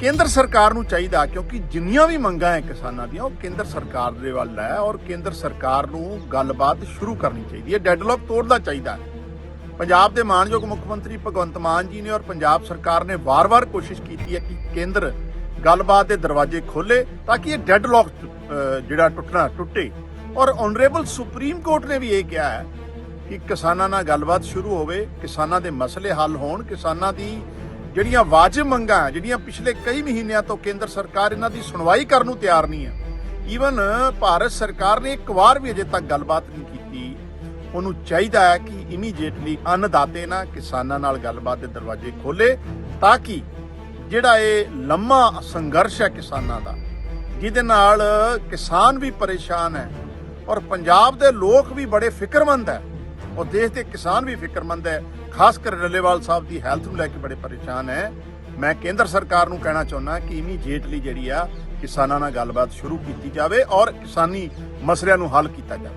ਕੇਂਦਰ ਸਰਕਾਰ ਨੂੰ ਚਾਹੀਦਾ, ਕਿਉਂਕਿ ਜਿੰਨੀਆਂ ਵੀ ਮੰਗਾਂ ਹੈ ਕਿਸਾਨਾਂ ਦੀਆਂ, ਉਹ ਕੇਂਦਰ ਸਰਕਾਰ ਦੇ ਵੱਲ ਹੈ ਔਰ ਕੇਂਦਰ ਸਰਕਾਰ ਨੂੰ ਗੱਲਬਾਤ ਸ਼ੁਰੂ ਕਰਨੀ ਚਾਹੀਦੀ ਹੈ, ਡੈਡਲੌਕ ਤੋੜਨਾ ਚਾਹੀਦਾ ਹੈ। ਪੰਜਾਬ ਦੇ ਮਾਨਯੋਗ ਮੁੱਖ ਮੰਤਰੀ ਭਗਵੰਤ ਮਾਨ ਜੀ ਨੇ ਔਰ ਪੰਜਾਬ ਸਰਕਾਰ ਨੇ ਵਾਰ-ਵਾਰ ਕੋਸ਼ਿਸ਼ ਕੀਤੀ ਹੈ ਕਿ ਕੇਂਦਰ ਗੱਲਬਾਤ ਦੇ ਦਰਵਾਜ਼ੇ ਖੋਲੇ ਤਾਂ ਕਿ ਇਹ ਡੈਡਲੌਕ ਜਿਹੜਾ ਟੁੱਟਣਾ ਟੁੱਟੇ। ਔਰ ਆਨਰੇਬਲ ਸੁਪਰੀਮ ਕੋਰਟ ਨੇ ਵੀ ਇਹ ਕਿਹਾ ਹੈ ਕਿ ਕਿਸਾਨਾਂ ਨਾਲ ਗੱਲਬਾਤ ਸ਼ੁਰੂ ਹੋਵੇ, ਕਿਸਾਨਾਂ ਦੇ ਮਸਲੇ ਹੱਲ ਹੋਣ, ਕਿਸਾਨਾਂ ਦੀ ਜਿਹੜੀਆਂ ਵਾਜਬ ਮੰਗਾਂ ਹੈ, ਜਿਹੜੀਆਂ ਪਿਛਲੇ ਕਈ ਮਹੀਨਿਆਂ ਤੋਂ ਕੇਂਦਰ ਸਰਕਾਰ ਇਹਨਾਂ ਦੀ ਸੁਣਵਾਈ ਕਰਨ ਨੂੰ ਤਿਆਰ ਨਹੀਂ ਹੈ। ਈਵਨ ਭਾਰਤ ਸਰਕਾਰ ਨੇ ਇੱਕ ਵਾਰ ਵੀ ਅਜੇ ਤੱਕ ਗੱਲਬਾਤ ਨਹੀਂ ਕੀਤੀ। ਉਹਨੂੰ ਚਾਹੀਦਾ ਹੈ ਕਿ ਇਮੀਡੀਏਟਲੀ ਅੰਨਦਾਤੇ ਨਾ ਕਿਸਾਨਾਂ ਨਾਲ ਗੱਲਬਾਤ ਦੇ ਦਰਵਾਜ਼ੇ ਖੋਲੇ ਤਾਂ ਕਿ ਜਿਹੜਾ ਇਹ ਲੰਮਾ ਸੰਘਰਸ਼ ਹੈ ਕਿਸਾਨਾਂ ਦਾ ਜਿਹਦੇ ਨਾਲ ਕਿਸਾਨ ਵੀ ਪਰੇਸ਼ਾਨ ਹੈ ਔਰ ਪੰਜਾਬ ਦੇ ਲੋਕ ਵੀ ਬੜੇ ਫਿਕਰਮੰਦ ਹੈ। ਔਰ ਦੇਸ਼ ਦੇ ਕਿਸਾਨ ਵੀ ਫਿਕਰਮੰਦ ਹੈ, ਖਾਸ ਕਰ ਰੱਲੇਵਾਲ ਸਾਹਿਬ ਦੀ ਹੈਲਥ ਨੂੰ ਲੈ ਕੇ ਬੜੇ ਪਰੇਸ਼ਾਨ ਹੈ। ਮੈਂ ਕੇਂਦਰ ਸਰਕਾਰ ਨੂੰ ਕਹਿਣਾ ਚਾਹੁੰਦਾ ਕਿ ਇਮੀਡੀਏਟਲੀ ਜਿਹੜੀ ਆ ਕਿਸਾਨਾਂ ਨਾਲ ਗੱਲਬਾਤ ਸ਼ੁਰੂ ਕੀਤੀ ਜਾਵੇ ਔਰ ਕਿਸਾਨੀ ਮਸਲਿਆਂ ਨੂੰ ਹੱਲ ਕੀਤਾ ਜਾਵੇ।